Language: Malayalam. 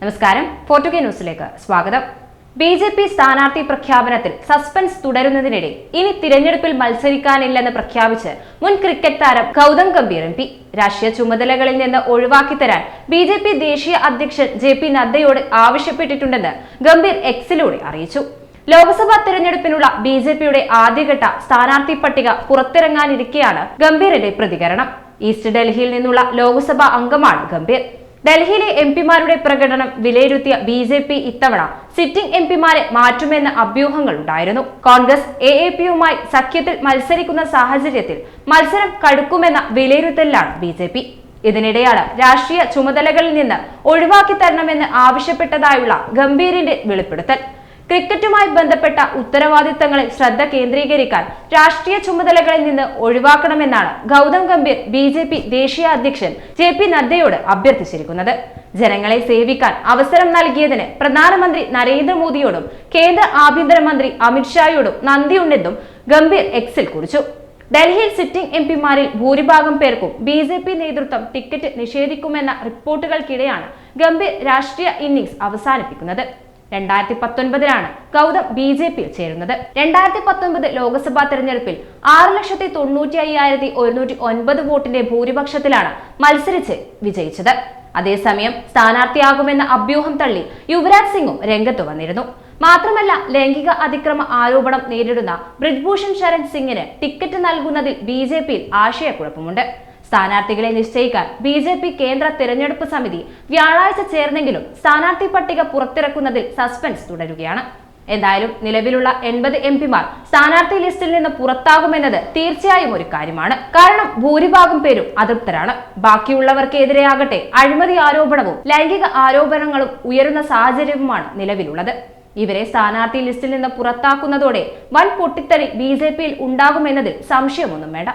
നമസ്കാരം. ഫോർട്ടുഗേ ന്യൂസിലേക്ക് സ്വാഗതം. ബി ജെ പി സ്ഥാനാർത്ഥി പ്രഖ്യാപനത്തിൽ സസ്പെൻസ് തുടരുന്നതിനിടെ ഇനി തിരഞ്ഞെടുപ്പിൽ മത്സരിക്കാനില്ലെന്ന് പ്രഖ്യാപിച്ച് മുൻ ക്രിക്കറ്റ് താരം ഗൗതം ഗംഭീർ എം പി. രാഷ്ട്രീയ ചുമതലകളിൽ നിന്ന് ഒഴിവാക്കി തരാൻ ബി ജെ പി ദേശീയ അധ്യക്ഷൻ ജെ പി നദ്ദയോട് ആവശ്യപ്പെട്ടിട്ടുണ്ടെന്ന് ഗംഭീർ എക്സിലൂടെ അറിയിച്ചു. ലോക്സഭാ തെരഞ്ഞെടുപ്പിനുള്ള ബി ജെ പിയുടെ ആദ്യഘട്ട സ്ഥാനാർത്ഥി പട്ടിക പുറത്തിറങ്ങാനിരിക്കെയാണ് ഗംഭീറിന്റെ പ്രതികരണം. ഈസ്റ്റ് ഡൽഹിയിൽ നിന്നുള്ള ലോക്സഭാ അംഗമാണ് ഗംഭീർ. ഡൽഹിയിലെ എം പിമാരുടെ പ്രകടനം വിലയിരുത്തിയ ബി ജെ പി ഇത്തവണ സിറ്റിംഗ് എം പിമാരെ മാറ്റുമെന്ന അഭ്യൂഹങ്ങൾ ഉണ്ടായിരുന്നു. കോൺഗ്രസ് എ എ പിയുമായി സഖ്യത്തിൽ മത്സരിക്കുന്ന സാഹചര്യത്തിൽ മത്സരം കടുക്കുമെന്ന വിലയിരുത്തലിലാണ് ബി ജെ പി. ഇതിനിടെയാണ് രാഷ്ട്രീയ ചുമതലകളിൽ നിന്ന് ഒഴിവാക്കി തരണമെന്ന് ആവശ്യപ്പെട്ടതായുള്ള ഗംഭീരിന്റെ വെളിപ്പെടുത്തൽ. ക്രിക്കറ്റുമായി ബന്ധപ്പെട്ട ഉത്തരവാദിത്തങ്ങളിൽ ശ്രദ്ധ കേന്ദ്രീകരിക്കാൻ രാഷ്ട്രീയ ചുമതലകളിൽ നിന്ന് ഒഴിവാക്കണമെന്നാണ് Gautam Gambhir B J P ദേശീയ അധ്യക്ഷൻ ജെ പി നദ്ദയോട് അഭ്യർത്ഥിച്ചിരിക്കുന്നത്. ജനങ്ങളെ സേവിക്കാൻ അവസരം നൽകിയതിന് പ്രധാനമന്ത്രി നരേന്ദ്രമോദിയോടും കേന്ദ്ര ആഭ്യന്തരമന്ത്രി അമിത്ഷായോടും നന്ദിയുണ്ടെന്നും ഗംഭീർ എക്സിൽ കുറിച്ചു. ഡൽഹിയിൽ സിറ്റിംഗ് എം പിമാരിൽ ഭൂരിഭാഗം പേർക്കും ബി ജെ പി നേതൃത്വം ടിക്കറ്റ് നിഷേധിക്കുമെന്ന റിപ്പോർട്ടുകൾക്കിടെയാണ് ഗംഭീർ രാഷ്ട്രീയ ഇന്നിംഗ്സ് അവസാനിപ്പിക്കുന്നത്. രണ്ടായിരത്തി പത്തൊൻപതിലാണ് ഗൗതം ബി ജെ പിയിൽ ചേരുന്നത്. രണ്ടായിരത്തി പത്തൊൻപത് ലോക്സഭാ തെരഞ്ഞെടുപ്പിൽ ആറ് ലക്ഷത്തി തൊണ്ണൂറ്റി അയ്യായിരത്തി ഒരുന്നൂറ്റി ഒൻപത് വോട്ടിന്റെ ഭൂരിപക്ഷത്തിലാണ് മത്സരിച്ച് വിജയിച്ചത്. അതേസമയം സ്ഥാനാർത്ഥിയാകുമെന്ന അഭ്യൂഹം തള്ളി യുവരാജ് സിംഗും രംഗത്ത് വന്നിരുന്നു. മാത്രമല്ല ലൈംഗിക അതിക്രമ ആരോപണം നേരിടുന്ന ബ്രിജ്ഭൂഷൺ ശരൺ സിംഗിന് ടിക്കറ്റ് നൽകുന്നതിൽ ബി ജെ പിയിൽ ആശയക്കുഴപ്പമുണ്ട്. സ്ഥാനാർത്ഥികളെ നിശ്ചയിക്കാൻ ബി ജെ പി കേന്ദ്ര തിരഞ്ഞെടുപ്പ് സമിതി വ്യാഴാഴ്ച ചേർന്നെങ്കിലും സ്ഥാനാർത്ഥി പട്ടിക പുറത്തിറക്കുന്നതിൽ സസ്പെൻസ് തുടരുകയാണ്. എന്തായാലും നിലവിലുള്ള എൺപത് എം പിമാർ സ്ഥാനാർത്ഥി ലിസ്റ്റിൽ നിന്ന് പുറത്താകുമെന്നത് തീർച്ചയായും ഒരു കാര്യമാണ്. കാരണം ഭൂരിഭാഗം പേരും അതൃപ്തരാണ്. ബാക്കിയുള്ളവർക്കെതിരെയാകട്ടെ അഴിമതി ആരോപണവും ലൈംഗിക ആരോപണങ്ങളും ഉയരുന്ന സാഹചര്യവുമാണ് നിലവിലുള്ളത്. ഇവരെ സ്ഥാനാർത്ഥി ലിസ്റ്റിൽ നിന്ന് പുറത്താക്കുന്നതോടെ വൻ പൊട്ടിത്തെറി ബി ജെ പിയിൽ ഉണ്ടാകുമെന്നതിൽ സംശയമൊന്നും വേണ്ട.